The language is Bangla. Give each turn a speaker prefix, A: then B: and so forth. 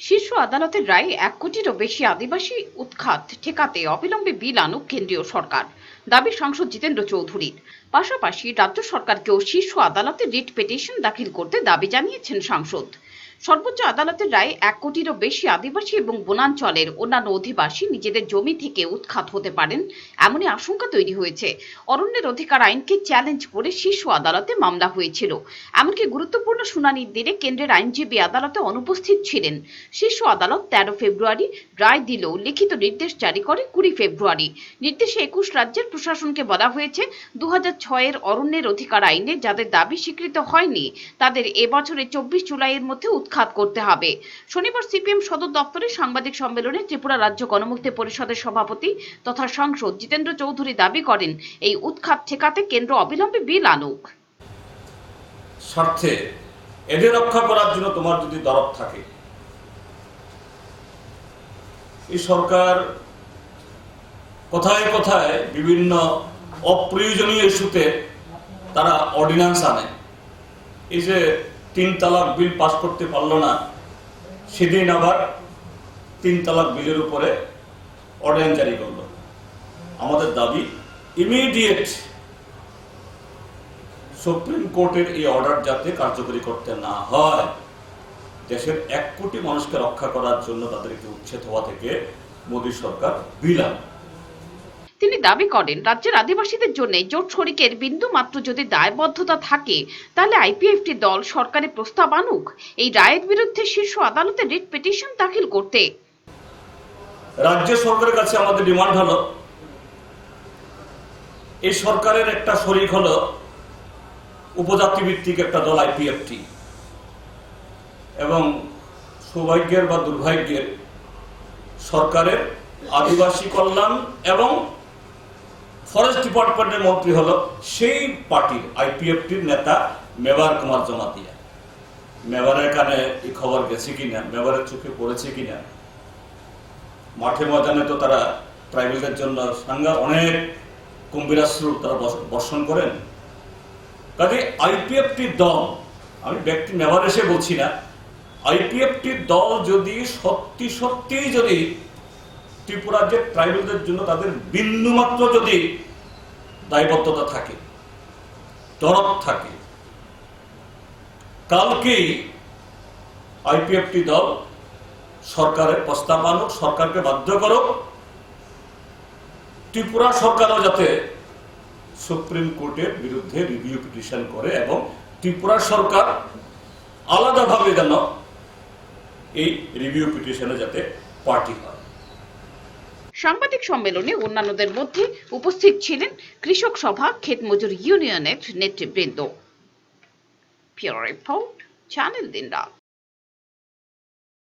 A: শীর্ষ আদালতের রায়ে এক কোটিরও বেশি আদিবাসী উৎখাত ঠেকাতে অবিলম্বে বিল আনুক কেন্দ্রীয় সরকার। দাবি সাংসদ জিতেন্দ্র চৌধুরীর। পাশাপাশি রাজ্য সরকারকেও শীর্ষ আদালতে রিট পিটিশন দাখিল করতে দাবি জানিয়েছেন সাংসদ। সর্বোচ্চ আদালতের রায়ে এক কোটিরও বেশি আদিবাসী এবং বনাঞ্চলের অন্যান্য অধিবাসী নিজেদের জমি থেকে উৎখাত হতে পারেন এমনই আশঙ্কা তৈরি হয়েছে। অরণ্যের অধিকার আইনকে চ্যালেঞ্জ করে শীর্ষ আদালতে মামলা হয়েছিল। এমনকি গুরুত্বপূর্ণ শুনানির দিনে কেন্দ্রের আইনজীবী আদালতে অনুপস্থিত ছিলেন। শীর্ষ আদালত তেরো ফেব্রুয়ারি রায় দিলেও লিখিত নির্দেশ জারি করে কুড়ি ফেব্রুয়ারি। নির্দেশে একুশ রাজ্যের প্রশাসনকে বলা হয়েছে দু হাজার ছয়ের অরণ্যের অধিকার আইনে যাদের দাবি স্বীকৃত হয়নি, তাদের এবছরের চব্বিশ জুলাইয়ের মধ্যে উৎখাত করতে হবে। শনিবার সিপিএম সদর দপ্তরে সাংবাদিক সম্মেলনে ত্রিপুরা রাজ্য গণমুক্তি পরিষদের সভাপতি তথা সাংসদ জিতেন্দ্র চৌধুরী দাবি করেন, এই উৎখাত ঠেকাতে কেন্দ্র অবিলম্বে বিল আনুক।
B: স্বার্থে এদের রক্ষা করার জন্য তোমার যদি দরদ থাকে, এই সরকার কোথায় কোথায় বিভিন্ন অপ্রয়োজনীয় ইস্যুতে তারা অর্ডিন্যান্স আনে। এই যে তিন তালাক বিল পাস করতে পারল না, সেদিন আবার তিন তালাক বিলের উপরে অর্ডিন্যান্স জারি করল। আমাদের দাবি ইমিডিয়েট সুপ্রিম কোর্টের এই অর্ডার যাতে কার্যকরী করতে না হয়, দেশের এক কোটি মানুষকে রক্ষা করার জন্য তাদেরকে উচ্ছেদ হওয়া থেকে মোদী সরকার বিলাম
A: তিনি দাবি করেন, রাজ্যের আদিবাসীদের জন্য জোট শরিকের বিন্দু মাত্র যদি দায়বদ্ধতা থাকে, তাহলে আইপিএফটি দল সরকারে প্রস্তাব আনুক। এই রায়ের বিরুদ্ধে শীর্ষ আদালতে রিট পিটিশন দাখিল করতে।
B: রাজ্য সরকারের কাছে আমাদের ডিমান্ড হলো, এই সরকারের একটা শরিক হলো উপজাতি ভিত্তিক একটা দল আইপিএফটি এবং সৌভাগ্যের বা দুর্ভাগ্যের সরকারের আদিবাসী কল্যাণ এবং ফরেস্ট ডিপার্টমেন্টের মন্ত্রী হলো সেই পার্টির আইপিএফটির নেতা মেবার কুমার জমাতিয়া। মেবারের কানে এই খবর গেছে কিনা, মেবারের চোখে পড়েছে কিনা? মাঠে ময়দানে তো তারা ট্রাইবেলদের জন্য সাঙ্গা অনেক কুম্ভীরাশ্রু তারা বর্ষণ করেন। কাজে আইপিএফটি দল, আমি ব্যক্তি নেওয়ার এসে বলছি না আইপিএফটি দল যদি সত্যি সত্যি যদি ত্রিপুরার যে ট্রাইবেলদের জন্য তাদের বিন্দুমাত্র যদি দায়বদ্ধতা থাকে, দরদ থাকে, কালকেই আইপিএফটি দল সরকারের প্রস্তাব আনুক, সরকারকে বাধ্য করো ত্রিপুরা সরকারও যাতে সুপ্রিম কোর্টের বিরুদ্ধে রিভিউ পিটিশন করে এবং ত্রিপুরা সরকার আলাদাভাবে যেন এই রিভিউ পিটিশনে যাতে পার্টি হয়।
A: সাংবাদিক সম্মেলনে অন্যান্যদের মধ্যে উপস্থিত ছিলেন কৃষক সভা ক্ষেত মজুর ইউনিয়নের নেতৃবৃন্দ। রিপোর্ট, চ্যানেল দিন রাত